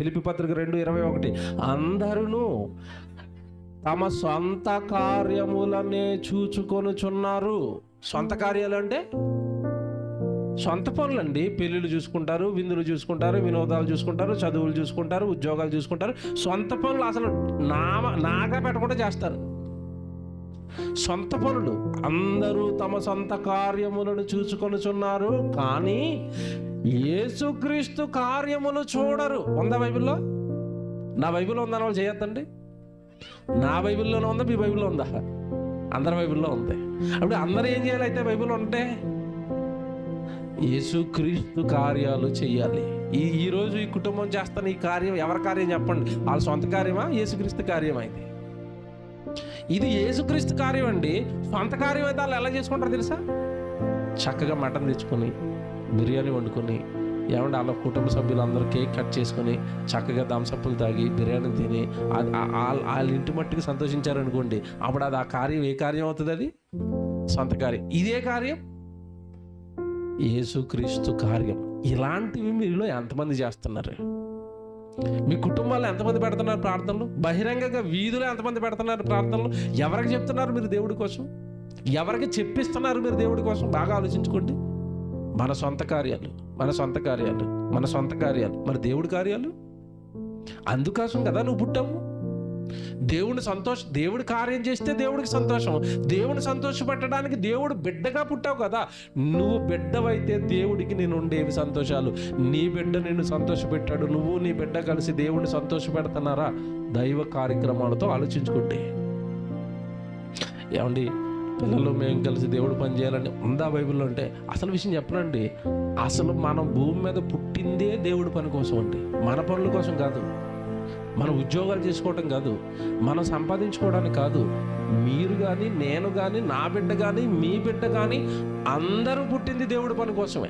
పిలిపి పత్రిక రెండు ఇరవై ఒకటి. అందరూ తమ సొంత కార్యములనే చూచుకొనుచున్నారు. సొంత కార్యాలు అంటే? సొంత పనులండి. పెళ్ళిళ్ళు చూసుకుంటారు విందులు చూసుకుంటారు వినోదాలు చూసుకుంటారు చదువులు చూసుకుంటారు ఉద్యోగాలు చూసుకుంటారు. సొంత పనులు అసలు నామ నాగా పెట్టకుండా చేస్తారు. సొంత పనులు. అందరూ తమ సొంత కార్యములను చూసుకొనుచున్నారు కానీ యేసుక్రీస్తు కార్యములు చూడరు. ఉందా బైబిల్లో? నా బైబిల్లో ఉందని వాళ్ళు చేయొద్దండి? నా బైబిల్లోనే ఉందా? మీ బైబిల్లో ఉందా? అందరి బైబిల్లో ఉంది. అప్పుడు అందరూ ఏం చేయాలి అయితే బైబిల్ ఉంటే? యేసుక్రీస్తు కార్యాలు చేయాలి. ఈ ఈ ఈ కుటుంబం చేస్తున్న ఈ కార్యం ఎవరి కార్యం చెప్పండి? వాళ్ళ సొంత కార్యమా? యేసుక్రీస్తు కార్యం అయితే ఇది యేసుక్రీస్తు కార్యం అండి సొంత కార్యం అయితే వాళ్ళు ఎలా చేసుకుంటారు తెలుసా? చక్కగా మటన్ తెచ్చుకొని బిర్యానీ వండుకొని ఏమంటే వాళ్ళ కుటుంబ సభ్యులందరూ కేక్ కట్ చేసుకొని చక్కగా దంసప్పులు తాగి బిర్యానీ తిని వాళ్ళ వాళ్ళ ఇంటి మట్టికి సంతోషించారనుకోండి అప్పుడు అది ఆ కార్యం ఏ కార్యం అవుతుంది అది? సొంత కార్యం. ఇదే కార్యం? యేసుక్రీస్తు కార్యం. ఇలాంటివి మీలో ఎంతమంది చేస్తున్నారు? మీ కుటుంబాల్లో ఎంతమంది పెడుతున్నారు ప్రార్థనలు? బహిరంగంగా వీధిలో ఎంతమంది పెడుతున్నారు ప్రార్థనలు? ఎవరికి చెప్తున్నారు మీరు దేవుడి కోసం? ఎవరికి చెప్పిస్తున్నారు మీరు దేవుడి కోసం? బాగా ఆలోచించుకోండి. మన సొంత కార్యాలు మన సొంత కార్యాలు మన సొంత కార్యాలు మరి దేవుడి కార్యాలు? అందుకోసం కదా నువ్వు పుట్టావు. దేవుని సంతోష దేవుడి కార్యం చేస్తే దేవుడికి సంతోషం. దేవుని సంతోషపెట్టడానికి దేవుడు బిడ్డగా పుట్టావు కదా. నువ్వు బిడ్డవైతే దేవుడికి నేను ఉండేవి సంతోషాలు. నీ బిడ్డ నిన్ను సంతోషపెట్టాడు. నువ్వు నీ బిడ్డ కలిసి దేవుడిని సంతోషపెడుతున్నారా? దైవ కార్యక్రమాలతో ఆలోచించుకుంటే. ఏమండి? పిల్లలు మేము కలిసి దేవుడు పని చేయాలని ఉందా బైబిల్లో అంటే అసలు విషయం చెప్పనండి. అసలు మనం భూమి మీద పుట్టిందే దేవుడి పని కోసం అండి. మన పనుల కోసం కాదు. మన ఉద్యోగాలు చేసుకోవటం కాదు. మనం సంపాదించుకోవడానికి కాదు. మీరు కానీ నేను కానీ నా బిడ్డ కానీ మీ బిడ్డ కానీ అందరూ పుట్టింది దేవుడి పని కోసమే.